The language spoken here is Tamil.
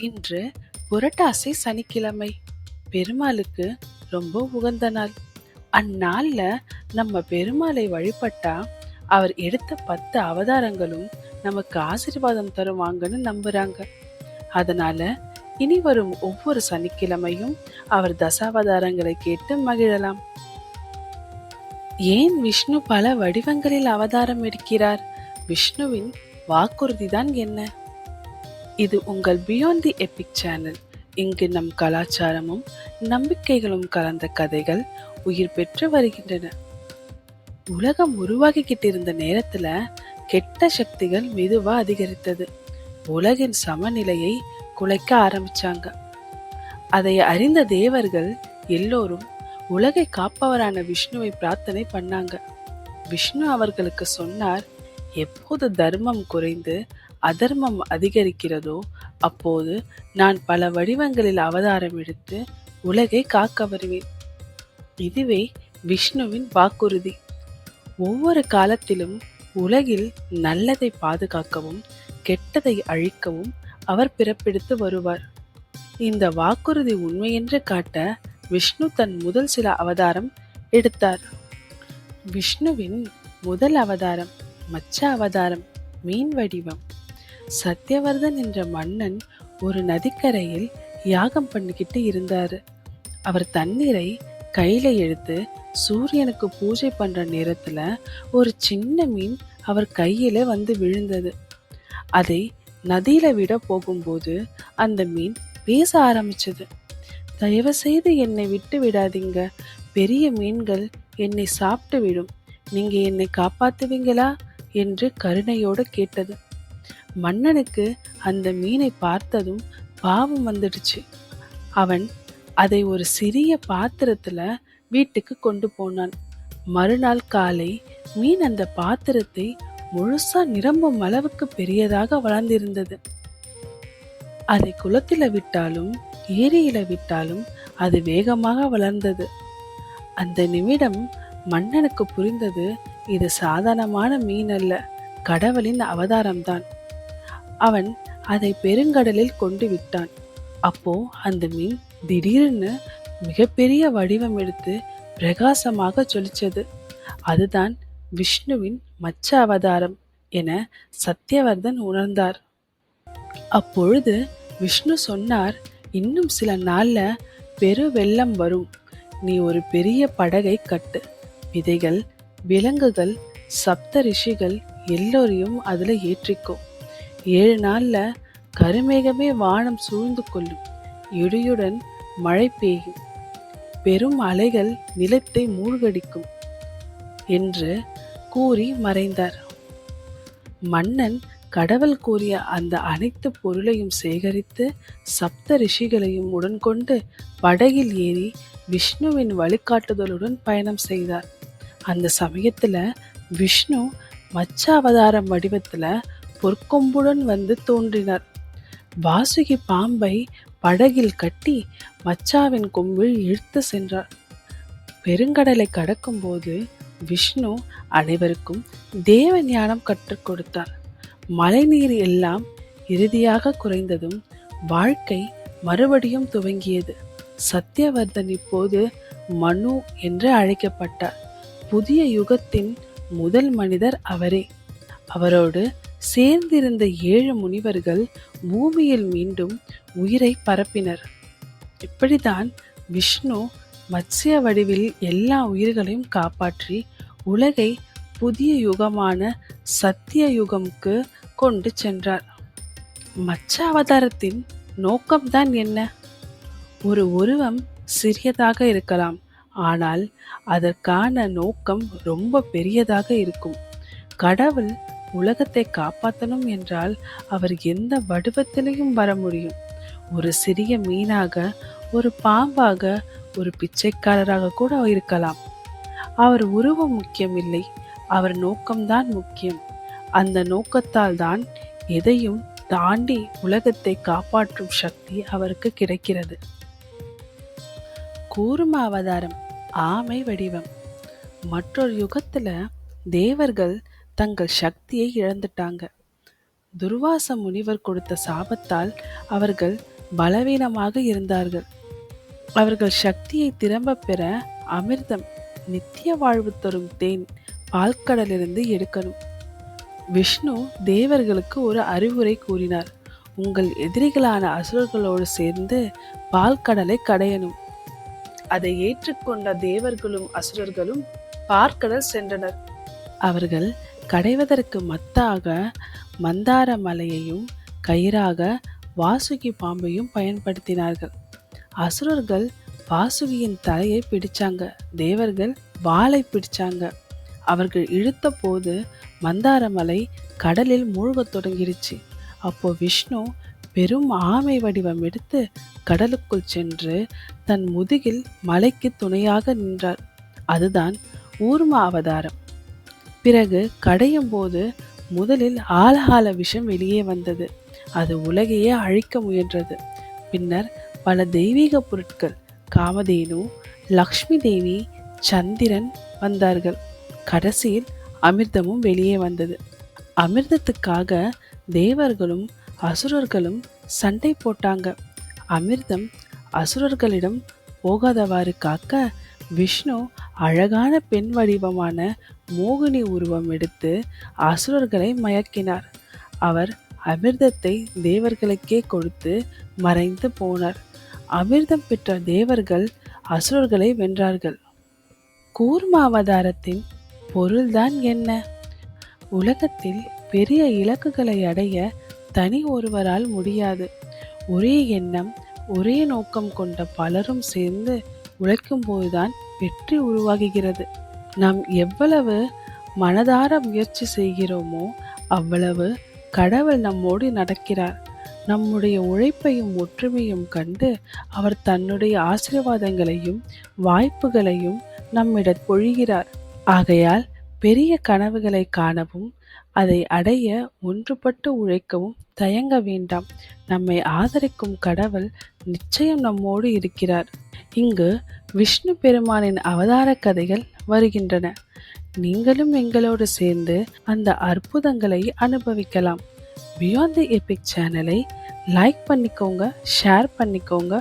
இன்று புரட்டாசி சனிக்கிழமை. பெருமாளுக்கு ரொம்ப உகந்த நாள். அந்நாள்ல நம்ம பெருமாளை வழிபட்டா அவர் எடுத்த பத்து அவதாரங்களும் நமக்கு ஆசீர்வாதம் தருவாங்கன்னு நம்புறாங்க. அதனால இனி வரும் ஒவ்வொரு சனிக்கிழமையும் அவர் தசாவதாரங்களை கேட்டு மகிழலாம். ஏன் விஷ்ணு பல வடிவங்களில் அவதாரம் எடுக்கிறார்? விஷ்ணுவின் வாக்குறுதிதான் என்ன? இது உங்கள் பியாண்ட் தி எபிக் சேனல் இங்கு நம் கலாச்சாரமும் நம்பிக்கைகளும் கலந்த கதைகள் உயிர் பெற்று வருகின்றன. உலகம் உருவாகிக்கிட்டு இருந்த நேரத்துல கெட்ட சக்திகள் மெதுவா அதிகரித்தது. உலகின் சமநிலையை குலைக்க ஆரம்பிச்சாங்க. அதை அறிந்த தேவர்கள் எல்லோரும் உலகை காப்பவரான விஷ்ணுவை பிரார்த்தனை பண்ணாங்க. விஷ்ணு அவர்களுக்கு சொன்னார் எப்போது தர்மம் குறைந்து அதர்மம் அதிகரிக்கிறதோ அப்போது நான் பல வடிவங்களில் அவதாரம் எடுத்து உலகை காக்க வருவேன் இதுவே விஷ்ணுவின் வாக்குறுதி. ஒவ்வொரு காலத்திலும் உலகில் நல்லதை பாதுகாக்கவும் கெட்டதை அழிக்கவும் அவர் பிறப்பெடுத்து வருவார். இந்த வாக்குறுதி உண்மையென்று காட்ட விஷ்ணு தன் முதல் சில அவதாரம் எடுத்தார். விஷ்ணுவின் முதல் அவதாரம் மச்ச அவதாரம் மீன் வடிவம். சத்யவர்தன் என்ற மன்னன் ஒரு நதிக்கரையில் யாகம் பண்ணிக்கிட்டு இருந்தாரு. அவர் தண்ணீரை கையில எடுத்து சூரியனுக்கு பூஜை பண்ற நேரத்துல ஒரு சின்ன மீன் அவர் கையில வந்து விழுந்தது. அதை நதியில விட போகும்போது அந்த மீன் பேச ஆரம்பிச்சது. தயவு செய்து என்னை விட்டு விடாதீங்க. பெரிய மீன்கள் என்னை சாப்பிட்டு விடும். நீங்க என்னை காப்பாத்துவீங்களா? என்று கருணையோடு கேட்டது. மன்னனுக்கு அந்த மீனை பார்த்ததும் பாவம் வந்துடுச்சு. அவன் அதை ஒரு சிறிய பாத்திரத்துல வீட்டுக்கு கொண்டு போனான். மறுநாள் காலை மீன் அந்த பாத்திரத்தை முழுசா நிரம்பும் அளவுக்கு பெரியதாக வளர்ந்திருந்தது. அதை குளத்தில விட்டாலும் ஏரியில விட்டாலும் அது வேகமாக வளர்ந்தது. அந்த நிமிடம் மன்னனுக்கு புரிந்தது இது சாதாரணமான மீன் அல்ல கடவுளின் அவதாரம்தான். அவன் அதை பெருங்கடலில் கொண்டு விட்டான். அப்போ அந்த மீன் திடீரென்னு மிகப்பெரிய வடிவம் எடுத்து பிரகாசமாக ஜொலிச்சது அதுதான் விஷ்ணுவின் மச்ச அவதாரம் என சத்யவர்தன் உணர்ந்தார். அப்பொழுது விஷ்ணு சொன்னார் இன்னும் சில நாள்ல பெரு வெள்ளம் வரும். நீ ஒரு பெரிய படகை கட்டு. விதைகள் விலங்குகள் சப்த ரிஷிகள் எல்லோரையும் அதில் ஏற்றிக்கோ. ஏழு நாள்ல கருமேகமே வானம் சூழ்ந்து கொள்ளும். இடியுடன் மழை பெய்யும். பெரும் அலைகள் நிலத்தை மூழ்கடிக்கும் என்று கூறி மறைந்தார். மன்னன் கடவுள் கூறிய அந்த அனைத்து பொருளையும் சேகரித்து சப்த ரிஷிகளையும் உடன் கொண்டு படகில் ஏறி விஷ்ணுவின் வழிகாட்டுதலுடன் பயணம் செய்தார். அந்த சமயத்துல விஷ்ணு மச்ச அவதாரம் வடிவத்துல பொற்கொம்புடன் வந்து தோன்றினார். வாசுகி பாம்பை படகில் கட்டி மச்சாவின் கொம்பில் இழுத்து சென்றார். பெருங்கடலை கடக்கும்போது விஷ்ணு அனைவருக்கும் தேவ ஞானம் கற்றுக் கொடுத்தார். மழைநீர் எல்லாம் இறுதியாக குறைந்ததும் வாழ்க்கை மறுபடியும் துவங்கியது. சத்யவர்தன் இப்போது மனு என்று அழைக்கப்பட்டார். புதிய யுகத்தின் முதல் மனிதர் அவரே. அவரோடு சேர்ந்திருந்த ஏழு முனிவர்கள் பூமியில் மீண்டும் உயிரை பரப்பினர். இப்படிதான் விஷ்ணு மத்ஸ்ய வடிவில் எல்லா உயிர்களையும் காப்பாற்றி உலகை புதிய யுகமான சத்திய யுகம்க்கு கொண்டு சென்றார். மச்ச அவதாரத்தின் நோக்கம்தான் என்ன? ஒரு உருவம் சிறியதாக இருக்கலாம் ஆனால் அதற்கான நோக்கம் ரொம்ப பெரியதாக இருக்கும். கடவுள் உலகத்தை காப்பாற்றணும் என்றால் அவர் எந்த வடிவத்திலையும் வர முடியும். ஒரு சிறிய மீனாக ஒரு பாம்பாக ஒரு பிச்சைக்காரராக கூட இருக்கலாம். அவர் உருவம் முக்கியமில்லை அவர் நோக்கம்தான் முக்கியம். அந்த நோக்கத்தால் தான் எதையும் தாண்டி உலகத்தை காப்பாற்றும் சக்தி அவருக்கு கிடைக்கிறது. கூர்ம அவதாரம் ஆமை வடிவம். மற்றொரு யுகத்துல தேவர்கள் தங்கள் சக்தியை இழந்துட்டாங்க. துர்வாச முனிவர் கொடுத்த சாபத்தால் அவர்கள் பலவீனமாக இருந்தார்கள். அவர்கள் சக்தியை திரும்ப பெற அமிர்தம் நித்திய வாழ்வு தரும் தேன் பால்கடலிருந்து எடுக்கணும். விஷ்ணு தேவர்களுக்கு ஒரு அறிவுரை கூறினார். உங்கள் எதிரிகளான அசுரர்களோடு சேர்ந்து பால்கடலை கடையணும். அதை ஏற்றுக்கொண்ட தேவர்களும் அசுரர்களும் பார்க்கடல் சென்றனர். அவர்கள் கடைவதற்கு மத்தாக மந்தார மலையையும் கயிறாக வாசுகி பாம்பையும் பயன்படுத்தினார்கள். அசுரர்கள் வாசுகியின் தலையை பிடிச்சாங்க. தேவர்கள் வாளை பிடிச்சாங்க. அவர்கள் இழுத்த போது மந்தாரமலை கடலில் மூழ்கத் தொடங்கிடுச்சு அப்போ விஷ்ணு பெரும் ஆமை வடிவம் எடுத்து கடலுக்குள் சென்று தன் முதுகில் மலைக்கு துணையாக நின்றார். அதுதான் ஊர்மா அவதாரம். பிறகு கடையும் போது முதலில் ஆலகால விஷம் வெளியே வந்தது. அது உலகையே அழிக்க முயன்றது. பின்னர் பல தெய்வீக பொருட்கள் காமதேனு லக்ஷ்மி தேவி சந்திரன் வந்தார்கள். கடைசியில் அமிர்தமும் வெளியே வந்தது. அமிர்தத்துக்காக தேவர்களும் அசுரர்களும் சண்டை போட்டாங்க. அமிர்தம் அசுரர்களிடம் போகாதவாறு காக்க விஷ்ணு அழகான பெண் வடிவமான மோகினி உருவம் எடுத்து அசுரர்களை மயக்கினார். அவர் அமிர்தத்தை தேவர்களுக்கே கொடுத்து மறைந்து போனார். அமிர்தம் பெற்ற தேவர்கள் அசுரர்களை வென்றார்கள். கூர்ம அவதாரத்தின் பொருள்தான் என்ன? உலகத்தில் பெரிய இலக்குகளை அடைய தனி ஒருவரால் முடியாது. ஒரே எண்ணம் ஒரே நோக்கம் கொண்ட பலரும் சேர்ந்து உழைக்கும் போதுதான் வெற்றி உருவாகுகிறது. நாம் எவ்வளவு மனதார முயற்சி செய்கிறோமோ அவ்வளவு கடவுள் நம்மோடு நடக்கிறார். நம்முடைய உழைப்பையும் ஒற்றுமையும் கண்டு அவர் தன்னுடைய ஆசீர்வாதங்களையும் வாய்ப்புகளையும் நம்மிடம் பொழிகிறார். ஆகையால் பெரிய கனவுகளை காணவும் அதை அடைய ஒன்றுபட்டு உழைக்கவும் தயங்க வேண்டாம். நம்மை ஆதரிக்கும் கடவுள் நிச்சயம் நம்மோடு இருக்கிறார். இங்கு விஷ்ணு பெருமானின் அவதார கதைகள் வருகின்றன. நீங்களும் எங்களோடு சேர்ந்து அந்த அற்புதங்களை அனுபவிக்கலாம். பியாண்ட் தி எபிக் சேனலை லைக் பண்ணிக்கோங்க ஷேர் பண்ணிக்கோங்க